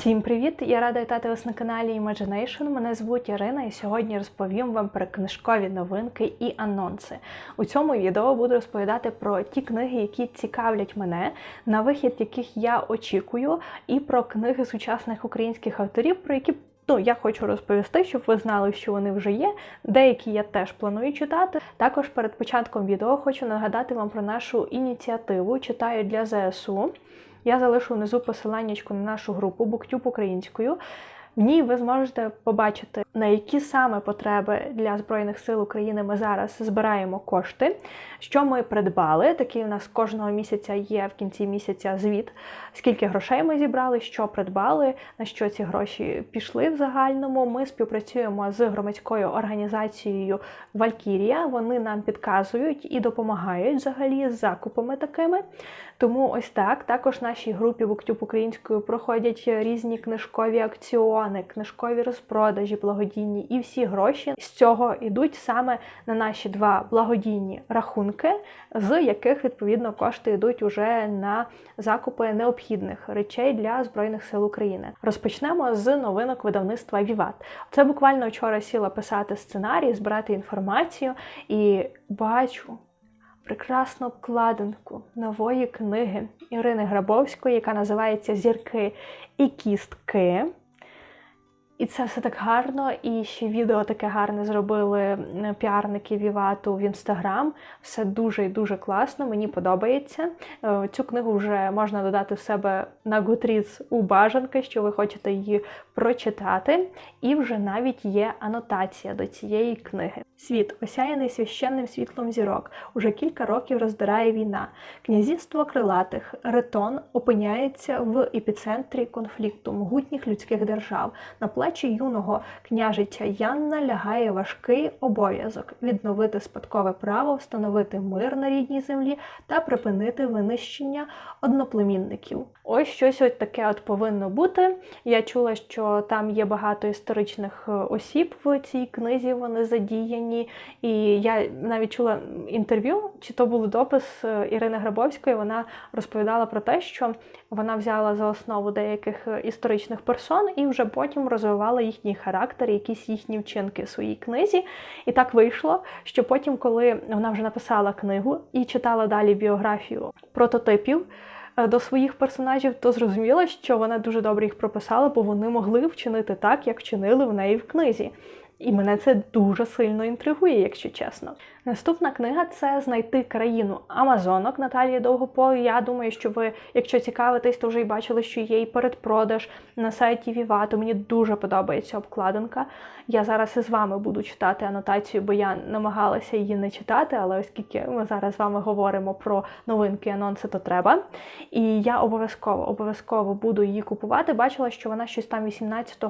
Всім привіт! Я рада вітати вас на каналі Imagination. Мене звуть Ірина, і сьогодні розповім вам про книжкові новинки і анонси. У цьому відео буду розповідати про ті книги, які цікавлять мене, на вихід яких я очікую, і про книги сучасних українських авторів, про які Ну, я хочу розповісти, щоб ви знали, що вони вже є. Деякі я теж планую читати. Також перед початком відео хочу нагадати вам про нашу ініціативу Читаю для ЗСУ. Я залишу внизу посиланнячку на нашу групу BookTube українською. В ній ви зможете побачити, на які саме потреби для Збройних сил України ми зараз збираємо кошти, що ми придбали. Такий у нас кожного місяця є в кінці місяця звіт, скільки грошей ми зібрали, що придбали, на що ці гроші пішли в загальному. Ми співпрацюємо з громадською організацією Валькірія. Вони нам підказують і допомагають взагалі з закупами такими. Тому ось так. Також в нашій групі BookTube українською проходять різні книжкові акціони, книжкові розпродажі, благодійні, і всі гроші з цього йдуть саме на наші два благодійні рахунки, з яких відповідно кошти йдуть уже на закупи необхідних речей для збройних сил України. Розпочнемо з новинок видавництва Віват. Це буквально вчора сіла писати сценарій, збирати інформацію і бачу прекрасну обкладинку нової книги Ірини Грабовської, яка називається Зірки і кістки. І це все так гарно, і ще відео таке гарне зробили піарники Вівату в інстаграм. Все дуже і дуже класно, мені подобається. Е, цю книгу вже можна додати в себе на Goodreads у бажанки, що ви хочете її прочитати. І вже навіть є анотація до цієї книги. Світ, осяяний священним світлом зірок, уже кілька років роздирає війна. Князівство крилатих Ретон опиняється в епіцентрі конфлікту могутніх людських держав. На плечі юного княжича Янна лягає важкий обов'язок відновити спадкове право, встановити мир на рідній землі та припинити винищення одноплемінників. Ось щось ось таке от повинно бути. Я чула, що там є багато історичних е, осіб в цій книзі. Вони задіяні. І я навіть чула інтерв'ю, чи то був допис е, Ірини Грабовської. Вона розповідала про те, що вона взяла за основу деяких е, історичних персон і вже потім розвивала їхній характер, якісь їхні вчинки в своїй книзі. І так вийшло, що потім, коли вона вже написала книгу і читала далі біографію прототипів. Е, до своїх персонажів, то зрозуміло, що вона дуже добре їх прописала, бо вони могли вчинити так, як вчинили в неї в книзі. І мене це дуже сильно інтригує, якщо чесно. Наступна книга це знайти країну Амазонок Наталії Довгопол. Я думаю, що ви, якщо цікавитесь, то вже й бачили, що є і передпродаж на сайті Вівато. Мені дуже подобається обкладинка. Я зараз із вами буду читати анотацію, бо я намагалася її не читати, але оскільки ми зараз з вами говоримо про новинки, анонси, то треба. І я обов'язково обов'язково буду її купувати. Бачила, що вона щось там 18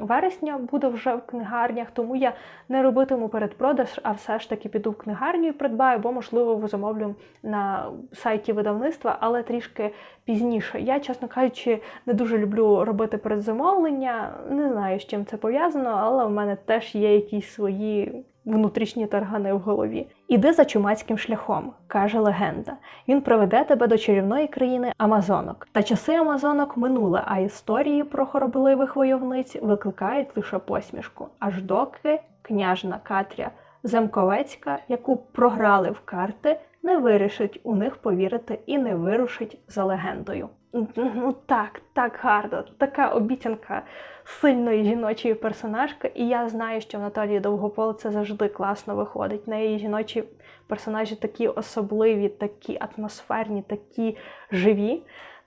вересня буде вже в книгарнях, тому я не робитиму передпродаж, а все ж таки піду в книгарню і придбаю, або, можливо, замовлю на сайті видавництва, але трішки пізніше. Я, чесно кажучи, не дуже люблю робити передзамовлення. Не знаю, з чим це пов'язано, але в мене теж є якісь свої. Внутрішні таргани в голові. Іди за чумацьким шляхом, каже легенда. Він приведе тебе до чарівної країни Амазонок. Та часи Амазонок минули, а історії про хоробливих войовниць викликають лише посмішку, аж доки княжна Катря Земковецька, яку програли в карти, не вирішить у них повірити і не вирушить за легендою. Ну так, так гарно, така обіцянка сильної жіночої персонажки, і я знаю, що в Наталії Довгопол це завжди класно виходить. На її жіночі персонажі такі особливі, такі атмосферні, такі живі.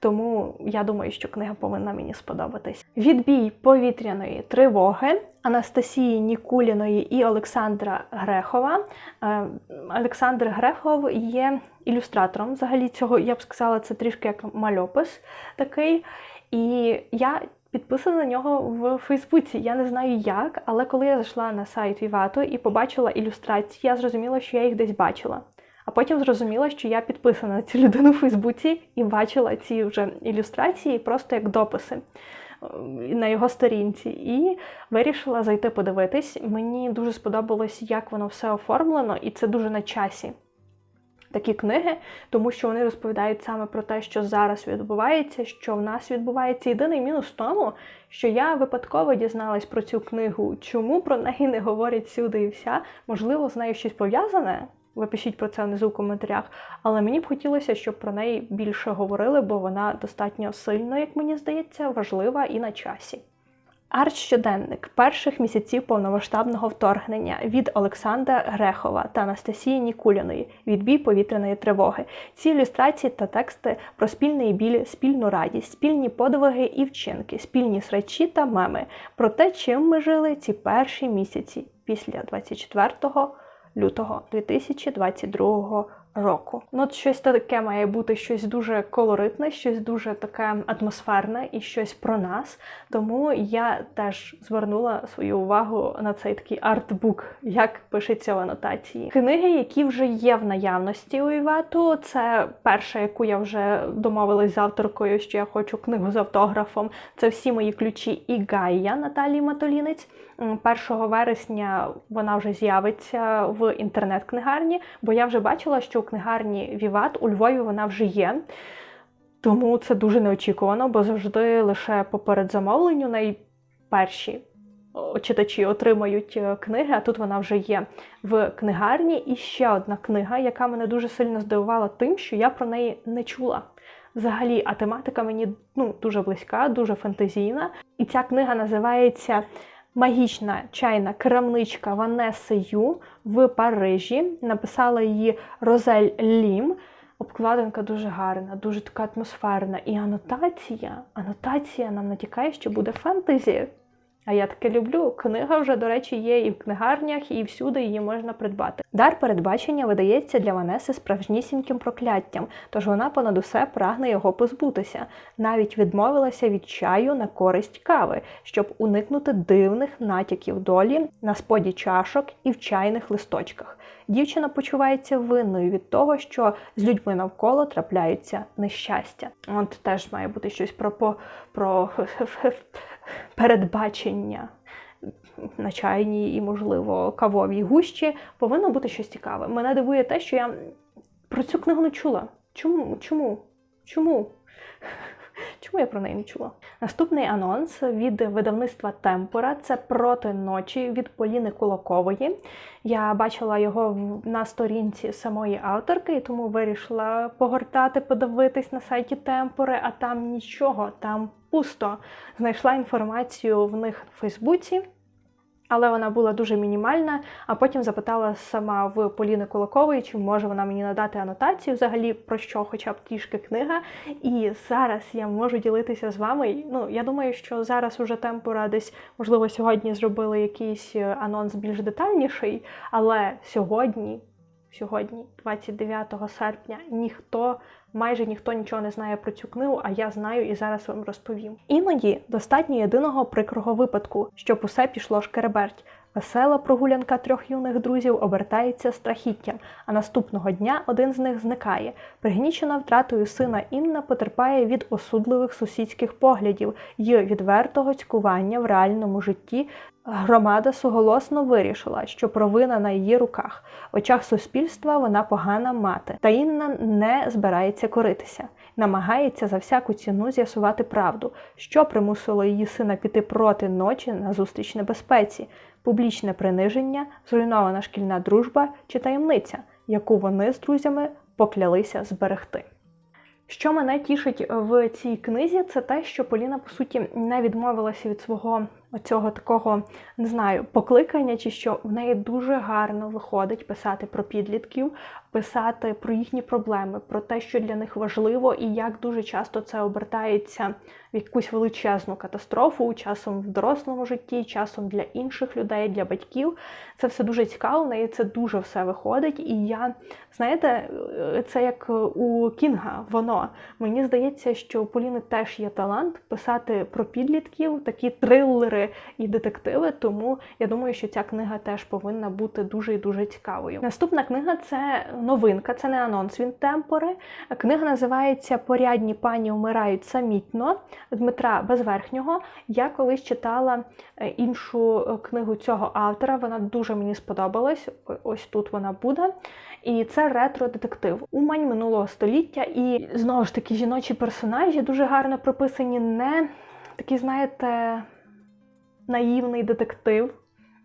Тому я думаю, що книга повинна мені сподобатись. Відбій повітряної тривоги Анастасії Нікуліної і Олександра Грехова. Е, Олександр Грехов є ілюстратором. Взагалі цього я б сказала, це трішки як мальопис такий. І я підписана на нього в Фейсбуці. Я не знаю як, але коли я зайшла на сайт Вівато і побачила ілюстрації, я зрозуміла, що я їх десь бачила. Потім зрозуміла, що я підписана на цю людину у Фейсбуці і бачила ці вже ілюстрації просто як дописи на його сторінці. І вирішила зайти подивитись. Мені дуже сподобалось, як воно все оформлено, і це дуже на часі. такі книги, тому що вони розповідають саме про те, що зараз відбувається, що в нас відбувається. Єдиний мінус в тому, що я випадково дізналась про цю книгу. Чому про неї не говорять сюди і вся? Можливо, з нею щось пов'язане. Ви пишіть про це внизу в коментарях. Але мені б хотілося, щоб про неї більше говорили, бо вона достатньо сильно, як мені здається, важлива і на часі. Арт-щоденник перших місяців повномасштабного вторгнення від Олександра Грехова та Анастасії Нікуліної відбій повітряної тривоги. Ці ілюстрації та тексти про спільний біль, спільну радість, спільні подвиги і вчинки, спільні срачі та меми про те, чим ми жили ці перші місяці після 24 лютого 2022 року. Ну, от щось таке має бути щось дуже колоритне, щось дуже таке атмосферне і щось про нас. Тому я теж звернула свою увагу на цей такий артбук, як пишеться в анотації. Книги, які вже є в наявності у Івету, це перша, яку я вже домовилась з авторкою, що я хочу книгу з автографом. Це всі мої ключі і Гайя Наталії Матолінець. 1 вересня вона вже з'явиться в інтернет-книгарні, бо я вже бачила, що у книгарні Віват у Львові вона вже є. Тому це дуже неочікувано, бо завжди лише по передзамовленню найперші читачі отримають е, книги, а тут вона вже є в книгарні. І ще одна книга, яка мене дуже сильно здивувала тим, що я про неї не чула. Взагалі, а тематика мені ну, дуже близька, дуже фантазійна. І ця книга називається Магічна чайна крамничка Ванеси Ю в Парижі. Написала її Розель Лім. Обкладинка дуже гарна, дуже така атмосферна. І анотація. Анотація нам натякає, що буде фентезі. А я таке люблю. Книга вже, до речі, є і в книгарнях, і всюди її можна придбати. Дар передбачення видається для Ванеси справжнісіньким прокляттям, тож вона понад усе прагне його позбутися. Навіть відмовилася від чаю на користь кави, щоб уникнути дивних натяків долі на споді чашок і в чайних листочках. Дівчина почувається винною від того, що з людьми навколо трапляються нещастя. От теж має бути щось про про, про передбачення на чайній і, можливо, кавовій гущі, повинно бути щось цікаве. Мене дивує те, що я про цю книгу не чула. Чому? Чому? Чому? Чому я про неї не чула? Наступний анонс від видавництва Темпора це проти ночі від Поліни Кулакової. Я бачила його на сторінці самої авторки, і тому вирішила погортати, подивитись на сайті Темпори, а там нічого, там пусто. Знайшла інформацію в них в Фейсбуці. Але вона була дуже мінімальна, а потім запитала сама в Поліни Кулакової, чи може вона мені надати анотацію взагалі про що, хоча б трішки книга. І зараз я можу ділитися з вами. Ну, я думаю, що зараз уже темпора десь, можливо, сьогодні зробили якийсь е, анонс більш детальніший, але сьогодні, сьогодні, 29 серпня, ніхто майже ніхто нічого не знає про цю книгу, а я знаю і зараз вам розповім. Іноді достатньо єдиного прикрого випадку, щоб усе пішло шкереберть. Весела прогулянка трьох юних друзів обертається страхіттям, а наступного дня один з них зникає. Пригнічена втратою сина Інна потерпає від осудливих сусідських поглядів і відвертого цькування в реальному житті. Громада суголосно вирішила, що провина на її руках. В очах суспільства вона погана мати, та Інна не збирається коритися, намагається за всяку ціну з'ясувати правду, що примусило її сина піти проти ночі на зустріч небезпеці публічне приниження, зруйнована шкільна дружба чи таємниця, яку вони з друзями поклялися зберегти. Що мене тішить в цій книзі, це те, що Поліна, по суті, не відмовилася від свого оцього такого, не знаю, покликання, чи що в неї дуже гарно виходить писати про підлітків, писати про їхні проблеми, про те, що для них важливо, і як дуже часто це обертається в якусь величезну катастрофу, часом в дорослому житті, часом для інших людей, для батьків. Це все дуже цікаво, в неї це дуже все виходить. І я, знаєте, це як у Кінга, воно. Мені здається, що у Поліни теж є талант писати про підлітків, такі трилери і детективи. Тому я думаю, що ця книга теж повинна бути дуже і дуже цікавою. Наступна книга це новинка, це не анонс він темпори. Книга називається Порядні пані вмирають самітно Дмитра Безверхнього. Я колись читала е, іншу е, книгу цього автора. Вона дуже мені сподобалась. Ось тут вона буде. І це ретро-детектив Умань минулого століття. І знову ж таки жіночі персонажі дуже гарно прописані. Не такий, знаєте, наївний детектив.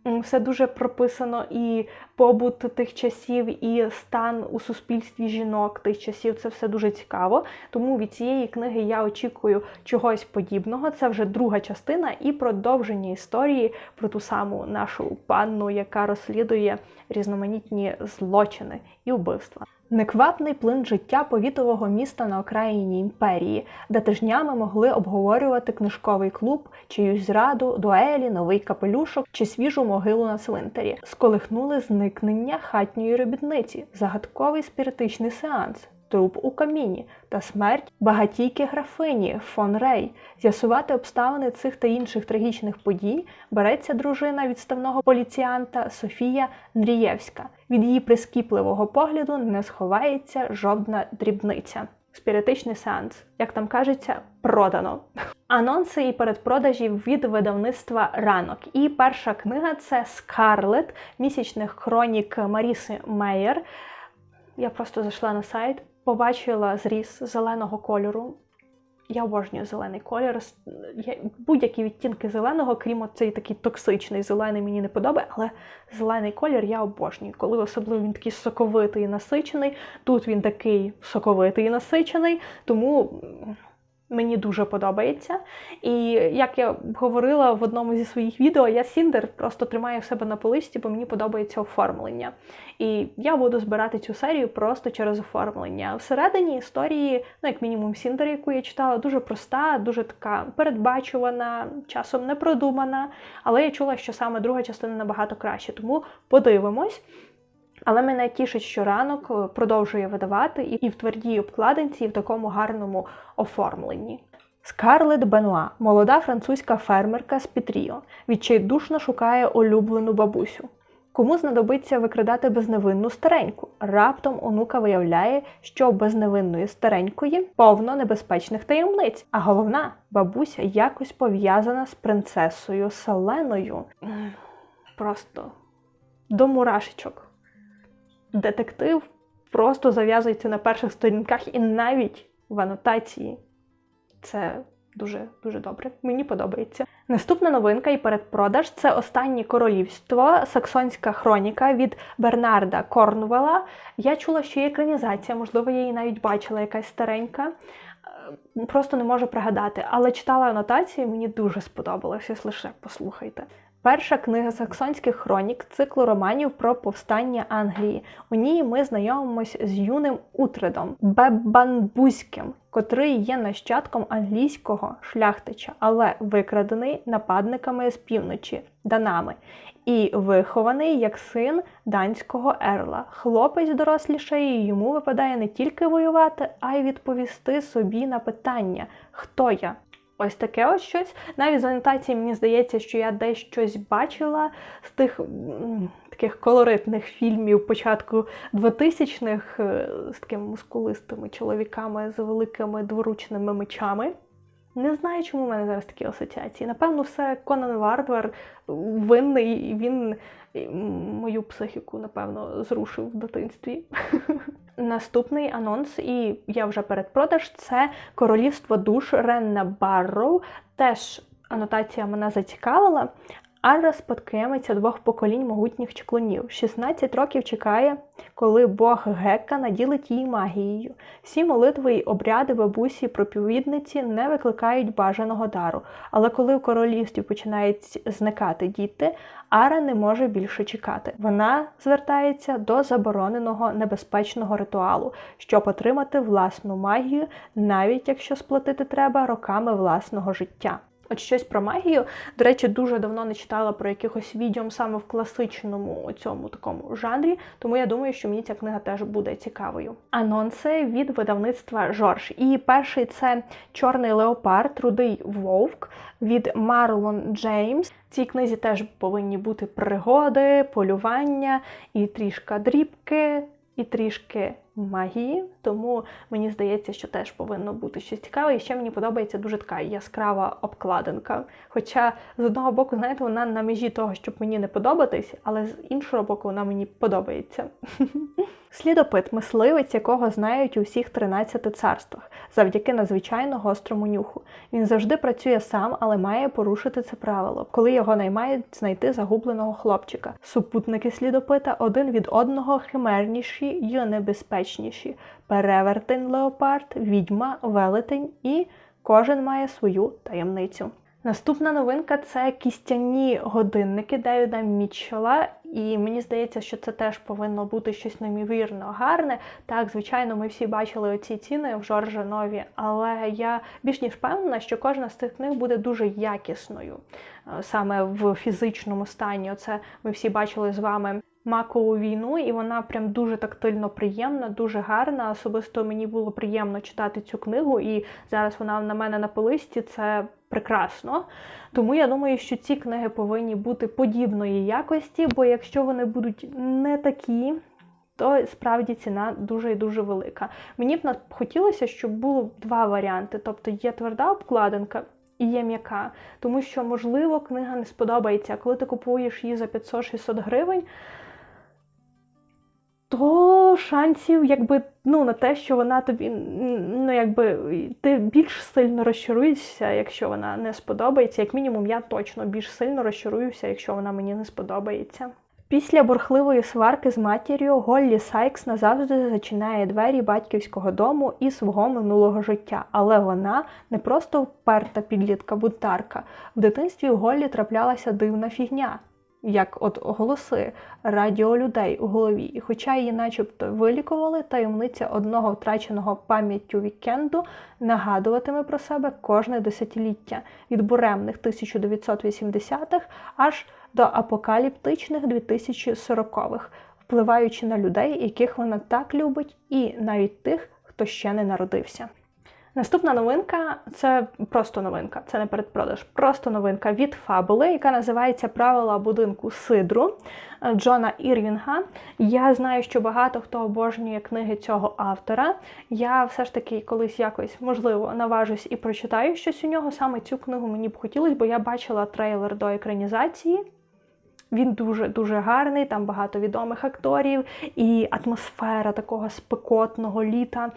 Все дуже прописано і побут тих часів, і стан у суспільстві жінок тих часів. Це все дуже цікаво. Тому від цієї книги я очікую чогось подібного. Це вже друга частина і продовження історії про ту саму нашу панну, яка розслідує різноманітні злочини і вбивства. Неквапний плин життя повітового міста на окраїні імперії, де тижнями могли обговорювати книжковий клуб, чиюсь зраду, дуелі, новий капелюшок чи свіжу могилу на цвинтарі. Сколихнули зникнення хатньої робітниці, загадковий спіритичний сеанс. Труп у каміні та смерть багатійки графині фон Рей. З'ясувати обставини цих та інших трагічних подій береться дружина відставного поліціянта Софія Ндрієвська. Від її прискіпливого погляду не сховається жодна дрібниця. Спіритичний сеанс, як там кажеться, продано. Анонси і передпродажі від видавництва ранок. І перша книга це Скарлет місячних хронік Маріси Мейер. Я просто зайшла на сайт, побачила зріз зеленого кольору. Я обожнюю зелений колір. Будь-які відтінки зеленого, крім цей такий токсичний зелений, мені не подобає, але зелений колір я обожнюю. Коли особливо він такий соковитий і насичений. Тут він такий соковитий і насичений, тому Мені дуже подобається. І як я говорила в одному зі своїх відео, я Сіндер просто тримаю себе на полисті, бо мені подобається оформлення. І я буду збирати цю серію просто через оформлення. Всередині історії, ну як мінімум, Сіндер, яку я читала, дуже проста, дуже така передбачувана, часом не продумана. Але я чула, що саме друга частина набагато краще. Тому подивимось. Але мене тішить, що ранок е, продовжує видавати і в твердій обкладинці, і в такому гарному оформленні. Скарлет Бенуа, молода французька фермерка з Пітріо, відчайдушно шукає улюблену бабусю. Кому знадобиться викрадати безневинну стареньку? Раптом онука виявляє, що безневинної старенької повно небезпечних таємниць, а головна бабуся якось пов'язана з принцесою Селеною. Просто до мурашечок детектив просто зав'язується на перших сторінках і навіть в анотації. Це дуже дуже добре. Мені подобається. Наступна новинка і передпродаж це останнє королівство, саксонська хроніка від Бернарда Корнвела. Я чула, що є екранізація, можливо, я її навіть бачила якась старенька. Е, просто не можу пригадати, але читала анотацію, мені дуже сподобалося. лише послухайте. Перша книга саксонських хронік циклу романів про повстання Англії. У ній ми знайомимось з юним Утредом Беббанбузьким, котрий є нащадком англійського шляхтича, але викрадений нападниками з півночі данами, і вихований як син данського ерла. Хлопець дорослішає, і йому випадає не тільки воювати, а й відповісти собі на питання, хто я. Ось таке ось щось. Навіть з анотації мені здається, що я десь щось бачила з тих таких колоритних фільмів початку 2000-х е, з такими мускулистими чоловіками з великими дворучними мечами. Не знаю, чому в мене зараз такі асоціації. Напевно, все Конан Вардвер винний, і він мою психіку, напевно, зрушив в дитинстві. Наступний анонс, і я вже передпродаж, це Королівство душ Ренна Барроу. Теж анотація мене зацікавила. Арра спадкоємиця двох поколінь могутніх чеклунів. 16 років чекає, коли Бог Гекка наділить її магією. Всі молитви й обряди бабусі проповідниці не викликають бажаного дару. Але коли в королівстві починають зникати діти, Ара не може більше чекати. Вона звертається до забороненого небезпечного ритуалу, щоб отримати власну магію, навіть якщо сплатити треба роками власного життя. От щось про магію. До речі, дуже давно не читала про якихось відьом саме в класичному цьому такому жанрі, тому я думаю, що мені ця книга теж буде цікавою. Анонси від видавництва Жорж. І перший це Чорний леопард, рудий вовк від Марлон Джеймс. В цій книзі теж повинні бути пригоди, полювання і трішка дрібки, і трішки магії, тому мені здається, що теж повинно бути щось цікаве. І ще мені подобається дуже така яскрава обкладинка. Хоча з одного боку, знаєте, вона на межі того, щоб мені не подобатись, але з іншого боку, вона мені подобається. Слідопит мисливець, якого знають у всіх 13 царствах, завдяки надзвичайно гострому нюху. Він завжди працює сам, але має порушити це правило, коли його наймають знайти загубленого хлопчика. Супутники слідопита один від одного химерніші й небезпечніші. Перевертень леопард, відьма, велетень і кожен має свою таємницю. Наступна новинка це кістяні годинники Девіда Мітчелла. І мені здається, що це теж повинно бути щось неймовірно гарне. Так, звичайно, ми всі бачили оці ціни в Жоржа Нові, але я більш ніж впевнена, що кожна з цих книг буде дуже якісною е, саме в фізичному стані. Оце ми всі бачили з вами. Макову війну, і вона прям дуже тактильно приємна, дуже гарна. Особисто мені було приємно читати цю книгу, і зараз вона на мене на полисті. Це прекрасно. Тому я думаю, що ці книги повинні бути подібної якості, бо якщо вони будуть не такі, то справді ціна дуже і дуже велика. Мені б хотілося, щоб було два варіанти: тобто є тверда обкладинка. І є м'яка, тому що, можливо, книга не сподобається. Коли ти купуєш її за 500-600 гривень, то шансів, якби ну на те, що вона тобі ну якби ти більш сильно розчаруєшся, якщо вона не сподобається. Як мінімум, я точно більш сильно розчаруюся, якщо вона мені не сподобається. Після бурхливої сварки з матір'ю Голлі Сайкс назавжди зачиняє двері батьківського дому і свого минулого життя. Але вона не просто вперта підлітка бунтарка. В дитинстві у Голлі траплялася дивна фігня як от голоси радіо людей у голові. І хоча її начебто вилікували, таємниця одного втраченого пам'яттю вікенду нагадуватиме про себе кожне десятиліття від буремних 1980-х аж до апокаліптичних 2040-х, впливаючи на людей, яких вона так любить, і навіть тих, хто ще не народився. Наступна новинка це просто новинка, це не передпродаж, просто новинка від Фабули, яка називається Правила будинку Сидру Джона Ірвінга. Я знаю, що багато хто обожнює книги цього автора. Я все ж таки колись якось, можливо, наважусь і прочитаю щось у нього. Саме цю книгу мені б хотілося, бо я бачила трейлер до екранізації. Він дуже-дуже гарний, там багато відомих акторів, і атмосфера такого спекотного літа.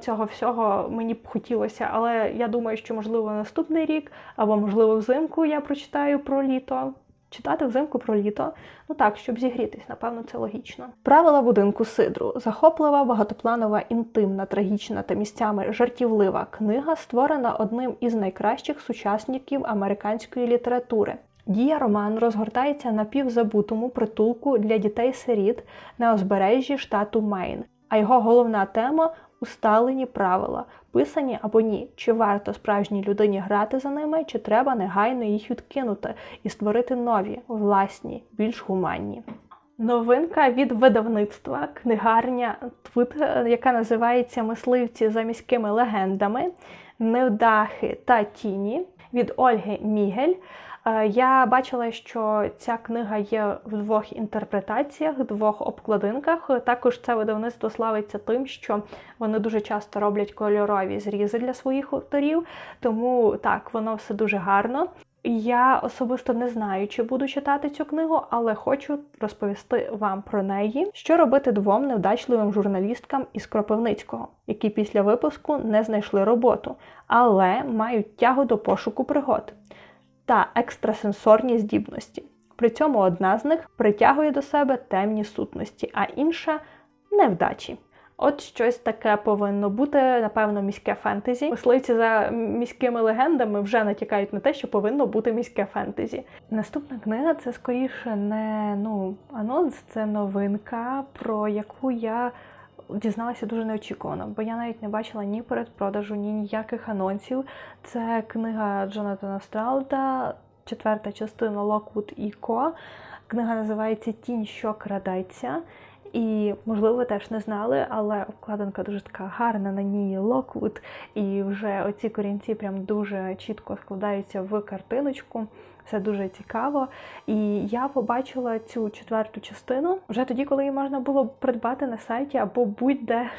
Цього всього мені б хотілося. Але я думаю, що, можливо, наступний рік, або, можливо, взимку я прочитаю про літо. Читати взимку про літо, ну так, щоб зігрітись, напевно, це логічно. Правила будинку Сидру захоплива, багатопланова, інтимна, трагічна та місцями жартівлива книга, створена одним із найкращих сучасників американської літератури. Дія роману розгортається на півзабутому притулку для дітей-сиріт на узбережжі штату Мейн, а його головна тема усталені правила, писані або ні, чи варто справжній людині грати за ними, чи треба негайно їх відкинути і створити нові, власні, більш гуманні. Новинка від видавництва, книгарня Твит, яка називається Мисливці за міськими легендами, Невдахи та тіні від Ольги Мігель. Е, я бачила, що ця книга є в двох інтерпретаціях, двох обкладинках. Також це видавництво славиться тим, що вони дуже часто роблять кольорові зрізи для своїх авторів, тому так, воно все дуже гарно. Я особисто не знаю, чи буду читати цю книгу, але хочу розповісти вам про неї, що робити двом невдачливим журналісткам із Кропивницького, які після випуску не знайшли роботу, але мають тягу до пошуку пригод та екстрасенсорні здібності. При цьому одна з них притягує до себе темні сутності, а інша невдачі. От щось таке повинно бути, напевно, міське фентезі. Мисливці за міськими легендами вже натякають на те, що повинно бути міське фентезі. Наступна книга це скоріше не ну анонс, це новинка, про яку я дізналася дуже неочікувано, бо я навіть не бачила ні передпродажу, ні ніяких анонсів. Це книга Джонатана Страута, четверта частина Локвуд і Ко. Книга називається Тінь, що крадеться. І, можливо, ви теж не знали, але обкладинка дуже така гарна, на ній Локвуд, і вже оці корінці прям дуже чітко складаються в картиночку. Все дуже цікаво. І я побачила цю четверту частину вже тоді, коли її можна було придбати на сайті або будь-де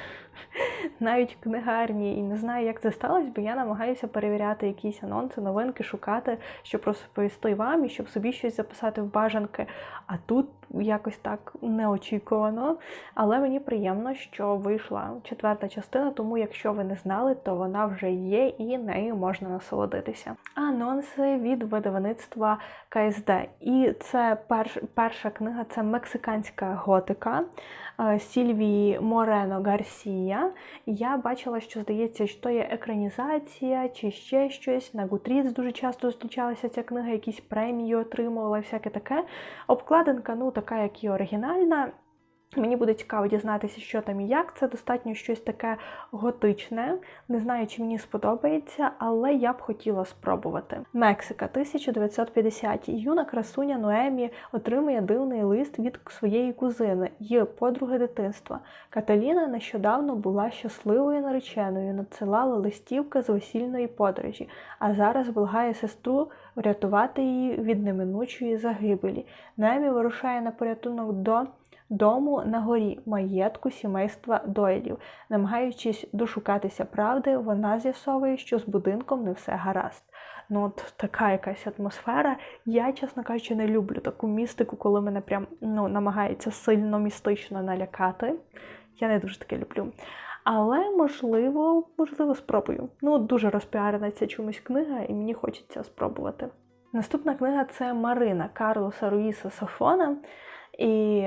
навіть книгарні. І не знаю, як це сталося, бо я намагаюся перевіряти якісь анонси, новинки, шукати, щоб розповісти вам і щоб собі щось записати в бажанки. А тут якось так неочікувано. Але мені приємно, що вийшла четверта частина, тому якщо ви не знали, то вона вже є і нею можна насолодитися. Анонси від видавництва КСД. І це перш, перша книга це мексиканська готика е, Сільвії Морено Гарсія. Я бачила, що здається, що є екранізація чи ще щось. На Goodreads дуже часто зустрічалася ця книга, якісь премії отримувала, всяке таке. Обкладинка, ну така, як і оригінальна. Мені буде цікаво дізнатися, що там і як. Це достатньо щось таке готичне. Не знаю, чи мені сподобається, але я б хотіла спробувати. Мексика, 1950 Юна красуня Ноемі отримує дивний лист від своєї кузини й подруги дитинства. Каталіна нещодавно була щасливою нареченою, надсилала листівки з весільної подорожі, а зараз благає сестру врятувати її від неминучої загибелі. Ноемі вирушає на порятунок до дому на горі, маєтку сімейства Дойлів. Намагаючись дошукатися правди, вона з'ясовує, що з будинком не все гаразд. Ну, от така якась атмосфера. Я, чесно кажучи, не люблю таку містику, коли мене прям ну, намагається сильно містично налякати. Я не дуже таке люблю. Але, можливо, можливо, спробую. Ну, дуже розпіарена ця чомусь книга, і мені хочеться спробувати. Наступна книга це Марина Карлоса Руїса Сафона. І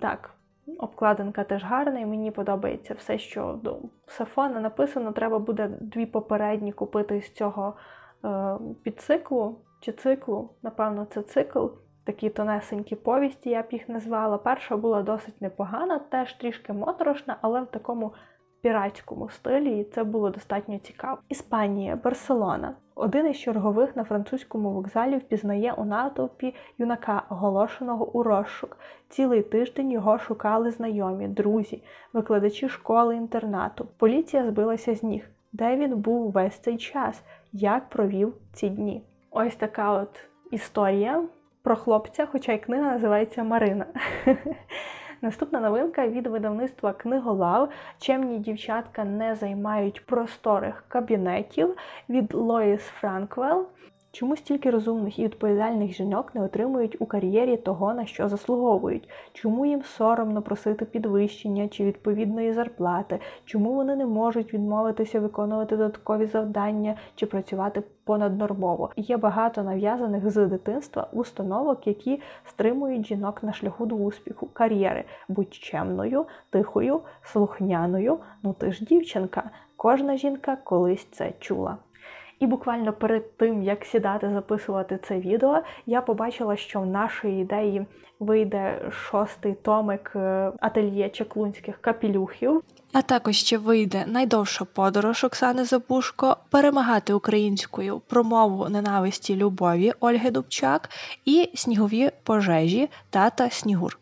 так, обкладинка теж гарна, і мені подобається все, що до Сафона написано. Треба буде дві попередні купити з цього е, підциклу чи циклу. Напевно, це цикл. Такі тонесенькі повісті, я б їх назвала. Перша була досить непогана, теж трішки моторошна, але в такому піратському стилі, і це було достатньо цікаво. Іспанія, Барселона. Один із чергових на французькому вокзалі впізнає у натовпі юнака, оголошеного у розшук. Цілий тиждень його шукали знайомі, друзі, викладачі школи інтернату. Поліція збилася з ніг. Де він був весь цей час? Як провів ці дні? Ось така от історія про хлопця, хоча й книга називається Марина. Наступна новинка від видавництва Книголав. Чемні дівчатка не займають просторих кабінетів від Лоїс Франквел. Чому стільки розумних і відповідальних жінок не отримують у кар'єрі того, на що заслуговують? Чому їм соромно просити підвищення чи відповідної зарплати? Чому вони не можуть відмовитися виконувати додаткові завдання чи працювати понаднормово? Є багато нав'язаних з дитинства установок, які стримують жінок на шляху до успіху, кар'єри. Будь чемною, тихою, слухняною. Ну ти ж дівчинка. Кожна жінка колись це чула. І буквально перед тим, як сідати записувати це відео, я побачила, що в нашої ідеї вийде шостий томик е, ательє чаклунських капілюхів. А також ще вийде найдовша подорож Оксани Забушко, перемагати українською промову ненависті любові Ольги Дубчак і снігові пожежі тата Снігур.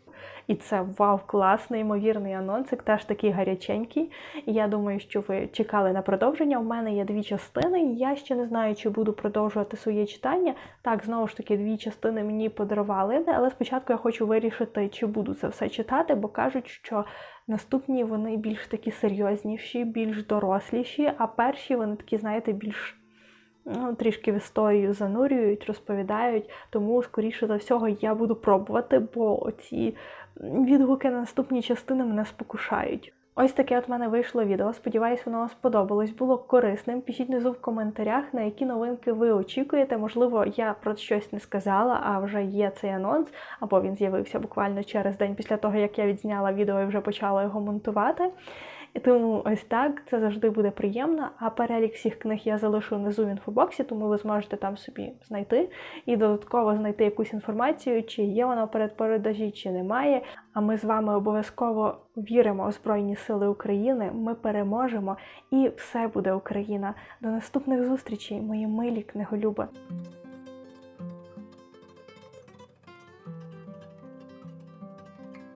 І це вау, класний, ймовірний анонсик, теж такий гаряченький. І я думаю, що ви чекали на продовження. У мене є дві частини. Я ще не знаю, чи буду продовжувати своє читання. Так, знову ж таки, дві частини мені подарували, але спочатку я хочу вирішити, чи буду це все читати, бо кажуть, що наступні вони більш такі серйозніші, більш доросліші, а перші вони такі, знаєте, більш. Ну, трішки в історію занурюють, розповідають, тому, скоріше за всього, я буду пробувати, бо оці відгуки на наступні частини мене спокушають. Ось таке от мене вийшло відео. Сподіваюсь, воно вам сподобалось, було корисним. Пишіть внизу в коментарях, на які новинки ви очікуєте. Можливо, я про щось не сказала, а вже є цей анонс, або він з'явився буквально через день після того, як я відзняла відео і вже почала його монтувати. І тому ось так це завжди буде приємно. А перелік всіх книг я залишу внизу в інфобоксі, тому ви зможете там собі знайти і додатково знайти якусь інформацію, чи є вона перед передажі, чи немає. А ми з вами обов'язково віримо у Збройні Сили України. Ми переможемо і все буде Україна. До наступних зустрічей, мої милі книголюби.